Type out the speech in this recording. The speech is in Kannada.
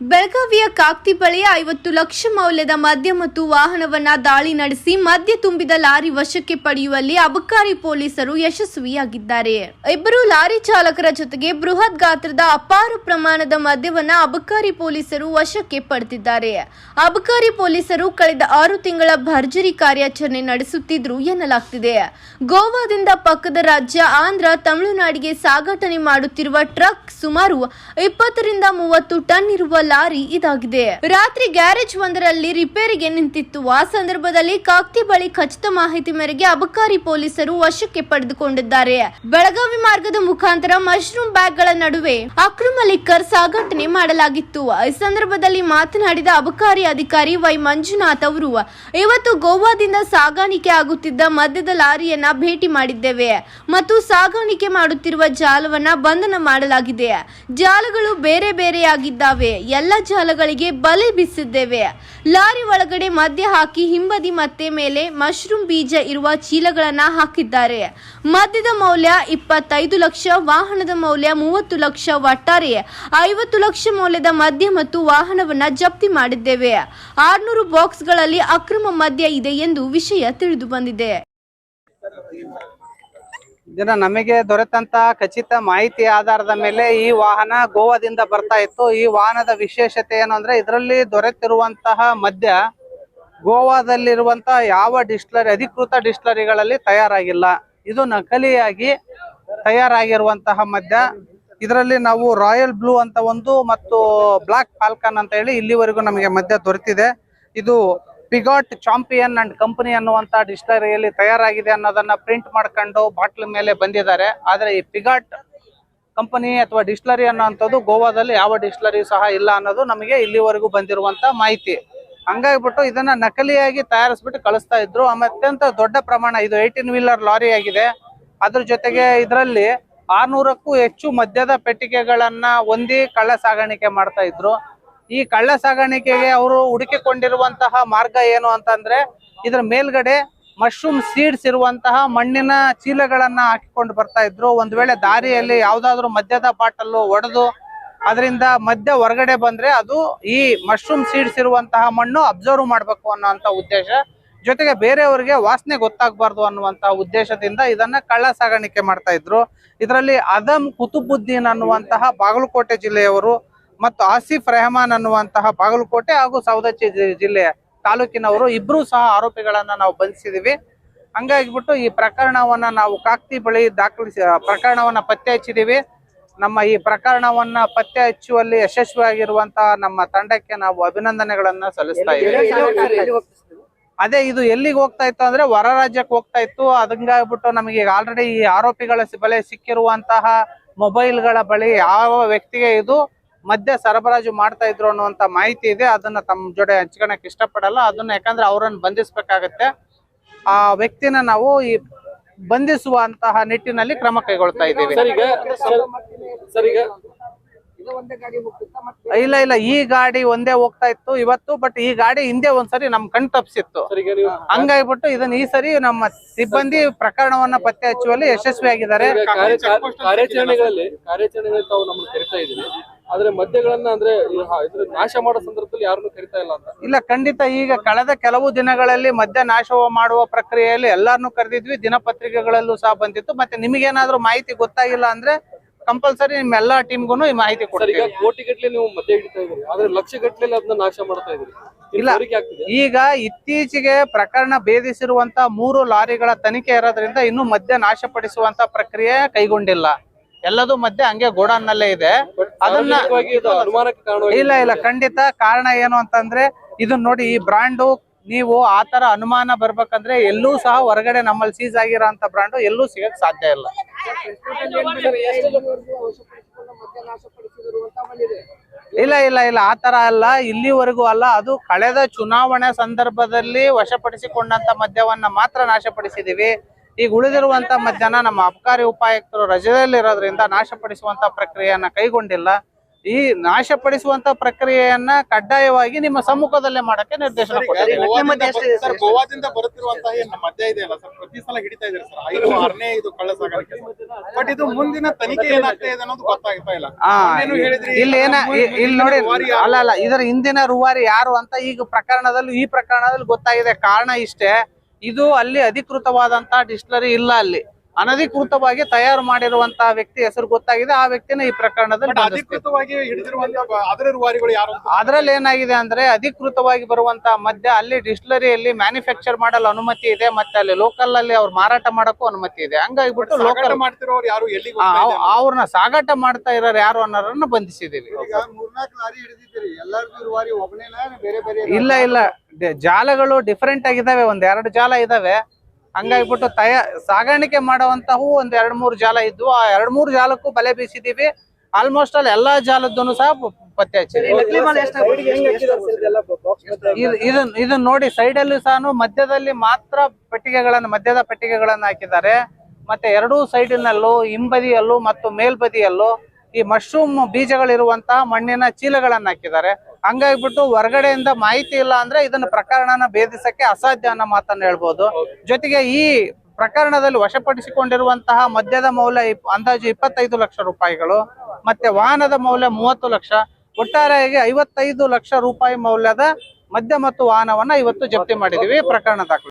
ಬೆಳಗಾವಿಯ ಕಾಕ್ತಿ ಬಳಿ ಐವತ್ತು ಲಕ್ಷ ಮೌಲ್ಯದ ಮದ್ಯ ಮತ್ತು ವಾಹನವನ್ನ ದಾಳಿ ನಡೆಸಿ ಮದ್ಯ ತುಂಬಿದ ಲಾರಿ ವಶಕ್ಕೆ ಪಡೆಯುವಲ್ಲಿ ಅಬಕಾರಿ ಪೊಲೀಸರು ಯಶಸ್ವಿಯಾಗಿದ್ದಾರೆ. ಇಬ್ಬರು ಲಾರಿ ಚಾಲಕರ ಜೊತೆಗೆ ಬೃಹತ್ ಗಾತ್ರದ ಅಪಾರ ಪ್ರಮಾಣದ ಮದ್ಯವನ್ನ ಅಬಕಾರಿ ಪೊಲೀಸರು ವಶಕ್ಕೆ ಪಡೆದಿದ್ದಾರೆ. ಅಬಕಾರಿ ಪೊಲೀಸರು ಕಳೆದ ಆರು ತಿಂಗಳ ಭರ್ಜರಿ ಕಾರ್ಯಾಚರಣೆ ನಡೆಸುತ್ತಿದ್ರು ಎನ್ನಲಾಗ್ತಿದೆ. ಗೋವಾದಿಂದ ಪಕ್ಕದ ರಾಜ್ಯ ಆಂಧ್ರ ತಮಿಳುನಾಡಿಗೆ ಸಾಗಾಟನೆ ಮಾಡುತ್ತಿರುವ ಟ್ರಕ್ ಸುಮಾರು ಇಪ್ಪತ್ತರಿಂದ ಮೂವತ್ತು ಟನ್ ಇರುವ ಲಾರಿ ಇದಾಗಿದೆ. ರಾತ್ರಿ ಗ್ಯಾರೇಜ್ ಒಂದರಲ್ಲಿ ರಿಪೇರಿಗೆ ನಿಂತಿತ್ತು. ಆ ಸಂದರ್ಭದಲ್ಲಿ ಕಾಕ್ತಿ ಬಳಿ ಖಚಿತ ಮಾಹಿತಿ ಮೇರೆಗೆ ಅಬಕಾರಿ ಪೊಲೀಸರು ವಶಕ್ಕೆ ಪಡೆದುಕೊಂಡಿದ್ದಾರೆ. ಬೆಳಗಾವಿ ಮಾರ್ಗದ ಮುಖಾಂತರ ಮಶ್ರೂಮ್ ಬ್ಯಾಗ್ಗಳ ನಡುವೆ ಅಕ್ರಮ ಲಿಕ್ಕರ್ ಸಾಗಾಟನೆ ಮಾಡಲಾಗಿತ್ತು. ಈ ಸಂದರ್ಭದಲ್ಲಿ ಮಾತನಾಡಿದ ಅಬಕಾರಿ ಅಧಿಕಾರಿ ವೈ ಮಂಜುನಾಥ್ ಅವರು, ಇವತ್ತು ಗೋವಾದಿಂದ ಸಾಗಾಣಿಕೆ ಆಗುತ್ತಿದ್ದ ಮದ್ಯದ ಲಾರಿಯನ್ನ ಭೇಟಿ ಮಾಡಿದ್ದೇವೆ ಮತ್ತು ಸಾಗಾಣಿಕೆ ಮಾಡುತ್ತಿರುವ ಜಾಲವನ್ನ ಬಂಧನ ಮಾಡಲಾಗಿದೆ. ಜಾಲಗಳು ಬೇರೆ ಬೇರೆಯಾಗಿದ್ದಾವೆ. ಎಲ್ಲ ಜಾಲಗಳಿಗೆ ಬಲೆ ಬೀಸಿದ್ದೇವೆ. ಲಾರಿ ಒಳಗಡೆ ಮದ್ಯ ಹಾಕಿ ಹಿಂಬದಿ ಮತ್ತೆ ಮೇಲೆ ಮಶ್ರೂಮ್ ಬೀಜ ಇರುವ ಚೀಲಗಳನ್ನ ಹಾಕಿದ್ದಾರೆ. ಮದ್ಯದ ಮೌಲ್ಯ ಇಪ್ಪತ್ತೈದು ಲಕ್ಷ, ವಾಹನದ ಮೌಲ್ಯ ಮೂವತ್ತು ಲಕ್ಷ, ಒಟ್ಟಾರೆ ಐವತ್ತು ಲಕ್ಷ ಮೌಲ್ಯದ ಮದ್ಯ ಮತ್ತು ವಾಹನವನ್ನ ಜಪ್ತಿ ಮಾಡಿದ್ದೇವೆ. ಆರ್ನೂರು ಬಾಕ್ಸ್ಗಳಲ್ಲಿ ಅಕ್ರಮ ಮದ್ಯ ಇದೆ ಎಂದು ವಿಷಯ ತಿಳಿದು ಬಂದಿದೆ. ಇದನ್ನ ನಮಗೆ ದೊರೆತಂತ ಖಚಿತ ಮಾಹಿತಿ ಆಧಾರದ ಮೇಲೆ ಈ ವಾಹನ ಗೋವಾದಿಂದ ಬರ್ತಾ ಇತ್ತು. ಈ ವಾಹನದ ವಿಶೇಷತೆ ಏನು ಅಂದ್ರೆ ಇದರಲ್ಲಿ ದೊರೆತಿರುವಂತಹ ಮದ್ಯ ಗೋವಾದಲ್ಲಿರುವಂತಹ ಯಾವ ಡಿಸ್ಟ್ಲರಿ, ಅಧಿಕೃತ ಡಿಸ್ಟ್ಲರಿಗಳಲ್ಲಿ ತಯಾರಾಗಿಲ್ಲ. ಇದು ನಕಲಿಯಾಗಿ ತಯಾರಾಗಿರುವಂತಹ ಮದ್ಯ. ಇದರಲ್ಲಿ ನಾವು ರಾಯಲ್ ಬ್ಲೂ ಅಂತ ಒಂದು ಮತ್ತು ಬ್ಲಾಕ್ ಫಾಲ್ಕನ್ ಅಂತ ಹೇಳಿ ಇಲ್ಲಿವರೆಗೂ ನಮಗೆ ಮದ್ಯ ದೊರೆತಿದೆ. ಇದು ಪಿಗಾಟ್ ಚಾಂಪಿಯನ್ ಅಂಡ್ ಕಂಪನಿ ಅನ್ನುವಂತ ಡಿಸ್ಟರಿಯಲ್ಲಿ ತಯಾರಾಗಿದೆ ಅನ್ನೋದನ್ನ ಪ್ರಿಂಟ್ ಮಾಡ್ಕೊಂಡು ಬಾಟ್ಲ್ ಮೇಲೆ ಬಂದಿದ್ದಾರೆ. ಆದ್ರೆ ಈ ಪಿಗಾಟ್ ಕಂಪನಿ ಅಥವಾ ಡಿಸ್ಲರಿ ಅನ್ನೋಂಥದ್ದು ಗೋವಾದಲ್ಲಿ ಯಾವ ಡಿಸ್ಲರಿ ಸಹ ಇಲ್ಲ ಅನ್ನೋದು ನಮಗೆ ಇಲ್ಲಿವರೆಗೂ ಬಂದಿರುವಂತ ಮಾಹಿತಿ. ಹಂಗಾಗ್ಬಿಟ್ಟು ಇದನ್ನ ನಕಲಿಯಾಗಿ ತಯಾರಿಸ್ಬಿಟ್ಟು ಕಳಿಸ್ತಾ ಇದ್ರು. ಅತ್ಯಂತ ದೊಡ್ಡ ಪ್ರಮಾಣ ಇದು ಏಯ್ಟೀನ್ ವೀಲರ್ ಲಾರಿ ಆಗಿದೆ. ಅದ್ರ ಜೊತೆಗೆ ಇದರಲ್ಲಿ ಆರ್ನೂರಕ್ಕೂ ಹೆಚ್ಚು ಮದ್ಯದ ಪೆಟ್ಟಿಗೆಗಳನ್ನ ಹೊಂದಿ ಕಳ್ಳ ಸಾಗಾಣಿಕೆ ಮಾಡ್ತಾ ಇದ್ರು. ಈ ಕಳ್ಳ ಸಾಗಾಣಿಕೆಗೆ ಅವರು ಹುಡುಕಿಕೊಂಡಿರುವಂತಹ ಮಾರ್ಗ ಏನು ಅಂತಂದ್ರೆ ಇದ್ರ ಮೇಲ್ಗಡೆ ಮಶ್ರೂಮ್ ಸೀಡ್ಸ್ ಇರುವಂತಹ ಮಣ್ಣಿನ ಚೀಲಗಳನ್ನ ಹಾಕಿಕೊಂಡು ಬರ್ತಾ ಇದ್ರು. ಒಂದ್ ವೇಳೆ ದಾರಿಯಲ್ಲಿ ಯಾವ್ದಾದ್ರು ಮದ್ಯದ ಬಾಟಲ್ ಒಡೆದು ಅದರಿಂದ ಮದ್ಯ ಹೊರಗಡೆ ಬಂದ್ರೆ ಅದು ಈ ಮಶ್ರೂಮ್ ಸೀಡ್ಸ್ ಇರುವಂತಹ ಮಣ್ಣು ಅಬ್ಸರ್ವ್ ಮಾಡ್ಬೇಕು ಅನ್ನೋಂತ ಉದ್ದೇಶ. ಜೊತೆಗೆ ಬೇರೆಯವರಿಗೆ ವಾಸನೆ ಗೊತ್ತಾಗಬಾರ್ದು ಅನ್ನುವಂತ ಉದ್ದೇಶದಿಂದ ಇದನ್ನ ಕಳ್ಳ ಸಾಗಾಣಿಕೆ ಮಾಡ್ತಾ ಇದ್ರು. ಇದರಲ್ಲಿ ಅದಮ್ ಕುತುಬುದ್ದೀನ್ ಅನ್ನುವಂತಹ ಬಾಗಲಕೋಟೆ ಜಿಲ್ಲೆಯವರು ಮತ್ತು ಆಸಿಫ್ ರೆಹಮಾನ್ ಅನ್ನುವಂತಹ ಬಾಗಲಕೋಟೆ ಹಾಗೂ ಸವದತ್ತಿ ಜಿಲ್ಲೆ ತಾಲೂಕಿನವರು ಇಬ್ರು ಸಹ ಆರೋಪಿಗಳನ್ನ ನಾವು ಬಂಧಿಸಿದೀವಿ. ಹಂಗಾಗಿಬಿಟ್ಟು ಈ ಪ್ರಕರಣವನ್ನ ನಾವು ಕಾಕ್ತಿ ಬಳಿ ದಾಖಲಿಸಿ ಪ್ರಕರಣವನ್ನ ಪತ್ತೆ ಹಚ್ಚಿದೀವಿ ನಮ್ಮ ಈ ಪ್ರಕರಣವನ್ನ ಪತ್ತೆ ಹಚ್ಚುವಲ್ಲಿ ಯಶಸ್ವಿಯಾಗಿರುವಂತಹ ನಮ್ಮ ತಂಡಕ್ಕೆ ನಾವು ಅಭಿನಂದನೆಗಳನ್ನ ಸಲ್ಲಿಸ್ತಾ ಇದ್ದೀವಿ. ಅದೇ ಇದು ಎಲ್ಲಿಗೆ ಹೋಗ್ತಾ ಇತ್ತು ಅಂದ್ರೆ ಹೊರ ರಾಜ್ಯಕ್ಕೆ ಹೋಗ್ತಾ ಇತ್ತು. ಅದಂಗಾಗ್ಬಿಟ್ಟು ನಮಗೆ ಈಗ ಆಲ್ರೆಡಿ ಈ ಆರೋಪಿಗಳ ಬಲೆ ಬಳಿ ಸಿಕ್ಕಿರುವಂತಹ ಮೊಬೈಲ್ಗಳ ಬಳಿ ಯಾವ ವ್ಯಕ್ತಿಗೆ ಇದು ಮದ್ಯ ಸರಬರಾಜು ಮಾಡ್ತಾ ಇದ್ರು ಅನ್ನುವಂತ ಮಾಹಿತಿ ಇದೆ. ಅದನ್ನ ತಮ್ಮ ಜೊತೆ ಹಂಚ್ಕೊಳಕ್ ಇಷ್ಟಪಡಲ್ಲ. ಅದನ್ನ ಯಾಕಂದ್ರೆ ಅವರನ್ನು ಬಂಧಿಸ್ಬೇಕಾಗತ್ತೆ. ಆ ವ್ಯಕ್ತಿನ ನಾವು ಈ ಬಂಧಿಸುವಂತಹ ನಿಟ್ಟಿನಲ್ಲಿ ಕ್ರಮ ಕೈಗೊಳ್ತಾ ಇದ್ದೀವಿ. ಇಲ್ಲ ಇಲ್ಲ ಈ ಗಾಡಿ ಒಂದೇ ಹೋಗ್ತಾ ಇತ್ತು ಇವತ್ತು ಬಟ್ ಈ ಗಾಡಿ ಹಿಂದೆ ಒಂದ್ಸರಿ ನಮ್ ಕಣ್ ತಪ್ಸಿತ್ತು. ಹಂಗಾಗ್ಬಿಟ್ಟು ಇದನ್ನ ಈ ಸರಿ ನಮ್ಮ ಸಿಬ್ಬಂದಿ ಪ್ರಕರಣವನ್ನ ಪತ್ತೆ ಹಚ್ಚುವಲ್ಲಿ ಯಶಸ್ವಿಯಾಗಿದ್ದಾರೆ. ಈಗ ಆದ್ರೆ ಮದ್ಯಗಳನ್ನ ಅಂದ್ರೆ ಇದ್ರ ನಾಶ ಮಾಡೋ ಸಂದರ್ಭದಲ್ಲಿ ಯಾರನ್ನು ಕರಿತಾ ಇಲ್ಲ ಅಂತ. ಇಲ್ಲ ಖಂಡಿತ ಈಗ ಕಳೆದ ಕೆಲವು ದಿನಗಳಲ್ಲಿ ಮದ್ಯ ನಾಶ ಮಾಡುವ ಪ್ರಕ್ರಿಯೆಯಲ್ಲಿ ಎಲ್ಲಾರನ್ನು ಕರೆದಿದ್ವಿ ದಿನಪತ್ರಿಕೆಗಳಲ್ಲೂ ಸಹ ಬಂದಿತ್ತು. ಮತ್ತೆ ನಿಮಗೇನಾದ್ರೂ ಮಾಹಿತಿ ಗೊತ್ತಾಗಿಲ್ಲ ಅಂದ್ರೆ ಕಂಪಲ್ಸರಿ ನಿಮ್ಮ ಎಲ್ಲಾ ಟೀಮ್ಗೂ ಈ ಮಾಹಿತಿ ಕೊಡ್ತೀವಿ. ಕೋಟಿ ಗಟ್ಟಲೆ ನೀವು ಮದ್ಯ ಹಿಡಿತಾ ಇದ್ದೀರಿ. ಆದ್ರೆ ಲಕ್ಷ ಗಟ್ಟಲೆ ಅದನ್ನ ನಾಶ ಮಾಡ್ತಾ ಇದ್ದೀರಿ. ಇಲ್ಲ. ಈಗ ಇತ್ತೀಚೆಗೆ ಪ್ರಕರಣ ಭೇದಿಸಿರುವಂತ ಮೂರು ಲಾರಿಗಳ ತನಿಖೆ ಇರೋದ್ರಿಂದ ಇನ್ನೂ ಮದ್ಯ ನಾಶಪಡಿಸುವಂತ ಪ್ರಕ್ರಿಯೆ ಕೈಗೊಂಡಿಲ್ಲ. ಎಲ್ಲದೂ ಮದ್ಯ ಹಂಗೆ ಗೋಡಾನ್ ನಲ್ಲೇ ಇದೆ. ಅದನ್ನ ಇಲ್ಲ ಇಲ್ಲ ಖಂಡಿತ ಕಾರಣ ಏನು ಅಂತಂದ್ರೆ ಇದನ್ನ ನೋಡಿ ಈ ಬ್ರಾಂಡು ನೀವು ಆತರ ಅನುಮಾನ ಬರ್ಬೇಕಂದ್ರೆ ಎಲ್ಲೂ ಸಹ ಹೊರಗಡೆ ನಮ್ಮಲ್ಲಿ ಸೀಸ್ ಆಗಿರೋ ಅಂತ ಬ್ರಾಂಡು ಎಲ್ಲೂ ಸಿಗಕ್ ಸಾಧ್ಯ ಇಲ್ಲ. ಇಲ್ಲ ಇಲ್ಲ ಇಲ್ಲ ಆತರ ಅಲ್ಲ. ಇಲ್ಲಿವರೆಗೂ ಅಲ್ಲ. ಅದು ಕಳೆದ ಚುನಾವಣೆ ಸಂದರ್ಭದಲ್ಲಿ ವಶಪಡಿಸಿಕೊಂಡಂತ ಮದ್ಯವನ್ನ ಮಾತ್ರ ನಾಶಪಡಿಸಿದೀವಿ. ಈಗ ಉಳಿದಿರುವಂತ ಮಧ್ಯಾಹ್ನ ನಮ್ಮ ಅಬಕಾರಿ ಉಪಾಯುಕ್ತರು ರಜೆಯಲ್ಲಿ ಇರೋದ್ರಿಂದ ನಾಶಪಡಿಸುವಂತ ಪ್ರಕ್ರಿಯೆಯನ್ನ ಕೈಗೊಂಡಿಲ್ಲ. ಈ ನಾಶಪಡಿಸುವಂತ ಪ್ರಕ್ರಿಯೆಯನ್ನ ಕಡ್ಡಾಯವಾಗಿ ನಿಮ್ಮ ಸಮ್ಮುಖದಲ್ಲೇ ಮಾಡಕ್ಕೆ ನಿರ್ದೇಶನ ಕೊಡ್ತಾರೆ ಗೋವಾದಿಂದ ಸರ್ ಗೋವಾದಿಂದ ಬರುತ್ತಿರುವಂತಹ ಮದ್ಯ ಇದೆ ಅಲ್ಲ? ಸರ್ ಪ್ರತಿ ಸಲ ಹಿಡಿತಾ ಇದ್ದಾರೆ ಸರ್. ಐದು ಆರನೇ ಇದು ಕಳ್ಳ ಸಾಗಾಣಿಕೆ ಬಟ್ ಇದು ಮುಂದಿನ ತನಿಖೆ ಏನಾಗ್ತಾ ಇದೆ ಅನ್ನೋದು ಗೊತ್ತಾಗ್ತಾ ಇಲ್ಲ. ಆ, ಮೊನ್ನೆನೂ ಹೇಳಿದ್ರಿ? ಇಲ್ಲಿ ಏನ ಇಲ್ಲಿ ನೋಡಿ ಅಲ್ಲ ಅಲ್ಲ ಇದರ ಹಿಂದಿನ ರೂವಾರಿ ಯಾರು ಅಂತ ಈಗ ಪ್ರಕರಣದಲ್ಲಿ ಈ ಪ್ರಕರಣದಲ್ಲಿ ಗೊತ್ತಾಗಿದೆ. ಕಾರಣ ಇಷ್ಟೇ. ಇದು ಅಲ್ಲಿ ಅಧಿಕೃತವಾದಂತಹ ಡಿಸ್ಟಿಲರಿ ಇಲ್ಲ ಅಲ್ಲಿ. ಅನಧಿಕೃತವಾಗಿ ತಯಾರು ಮಾಡಿರುವಂತಹ ವ್ಯಕ್ತಿ ಹೆಸರು ಗೊತ್ತಾಗಿದೆ. ಆ ವ್ಯಕ್ತಿನ ಈ ಪ್ರಕರಣದಲ್ಲಿ ಬಟ್ ಅಧಿಕೃತವಾಗಿ ಹಿಡಿದಿರುವಂತಹ ಅದರ ರೂವಾರಿಗಳು ಯಾರು ಅಂತ ಅದ್ರಲ್ಲಿ ಏನಾಗಿದೆ ಅಂದ್ರೆ ಅಧಿಕೃತವಾಗಿ ಬರುವಂತ ಮದ್ಯ ಅಲ್ಲಿ ಡಿಸ್ಟಿಲರಿಯಲ್ಲಿ ಮ್ಯಾನುಫ್ಯಾಕ್ಚರ್ ಮಾಡಲು ಅನುಮತಿ ಇದೆ. ಮತ್ತೆ ಅಲ್ಲಿ ಲೋಕಲ್ ಅಲ್ಲಿ ಅವ್ರು ಮಾರಾಟ ಮಾಡಕ್ಕೂ ಅನುಮತಿ ಇದೆ. ಹಂಗಾಗಿ ಬಿಟ್ಟು ಲೋಕಲ್? ಅವ್ರನ್ನ ಸಾಗಾಟ ಮಾಡ್ತಾ ಇರೋರು ಯಾರು ಅನ್ನೋರನ್ನ ಬಂಧಿಸಿದೀವಿ. ಇಲ್ಲ ಇಲ್ಲ. ಜಾಲಗಳು ಡಿಫರೆಂಟ್ ಆಗಿದಾವೆ. ಒಂದ್ ಎರಡು ಜಾಲ ಇದಾವೆ. ಹಂಗಾಗ್ಬಿಟ್ಟು ತಯ ಸಾಗಾಣಿಕೆ ಮಾಡುವಂತವು ಒಂದ್ ಎರಡ್ ಮೂರು ಜಾಲ ಇದ್ವು. ಆ ಎರಡ್ ಮೂರು ಜಾಲಕ್ಕೂ ಬಲೆ ಬೀಸಿದೀವಿ. ಆಲ್ಮೋಸ್ಟ್ ಅಲ್ಲಿ ಎಲ್ಲಾ ಜಾಲದ್ದು ಸಹ ಪತ್ತೆ ಹಚ್ಚಿದೀವಿ. ಇದು- ಇದನ್ ಇದನ್ನ ನೋಡಿ ಸೈಡ್ ಅಲ್ಲಿ ಸಹ ಮಧ್ಯದಲ್ಲಿ ಮಾತ್ರ ಪೆಟ್ಟಿಗೆಗಳನ್ನ ಮಧ್ಯದ ಪೆಟ್ಟಿಗೆಗಳನ್ನ ಹಾಕಿದ್ದಾರೆ. ಮತ್ತೆ ಎರಡೂ ಸೈಡಿನಲ್ಲೂ ಹಿಂಬದಿಯಲ್ಲೂ ಮತ್ತು ಮೇಲ್ಬದಿಯಲ್ಲೂ ಈ ಮಶ್ರೂಮ್ ಬೀಜಗಳಿರುವಂತಹ ಮಣ್ಣಿನ ಚೀಲಗಳನ್ನ ಹಾಕಿದ್ದಾರೆ. ಹಂಗಾಗ್ಬಿಟ್ಟು ಹೊರಗಡೆಯಿಂದ ಮಾಹಿತಿ ಇಲ್ಲ ಅಂದ್ರೆ ಇದನ್ನ ಪ್ರಕರಣನ ಭೇದಿಸಕ್ಕೆ ಅಸಾಧ್ಯ ಅನ್ನೋ ಮಾತನ್ನ ಹೇಳ್ಬೋದು. ಜೊತೆಗೆ ಈ ಪ್ರಕರಣದಲ್ಲಿ ವಶಪಡಿಸಿಕೊಂಡಿರುವಂತಹ ಮದ್ಯದ ಮೌಲ್ಯ ಅಂದಾಜು ಇಪ್ಪತ್ತೈದು ಲಕ್ಷ ರೂಪಾಯಿಗಳು, ಮತ್ತೆ ವಾಹನದ ಮೌಲ್ಯ ಮೂವತ್ತು ಲಕ್ಷ, ಒಟ್ಟಾರೆಯಾಗಿ ಐವತ್ತೈದು ಲಕ್ಷ ರೂಪಾಯಿ ಮೌಲ್ಯದ ಮದ್ಯ ಮತ್ತು ವಾಹನವನ್ನ ಇವತ್ತು ಜಪ್ತಿ ಮಾಡಿದೀವಿ ಪ್ರಕರಣ ದಾಖಲೆ.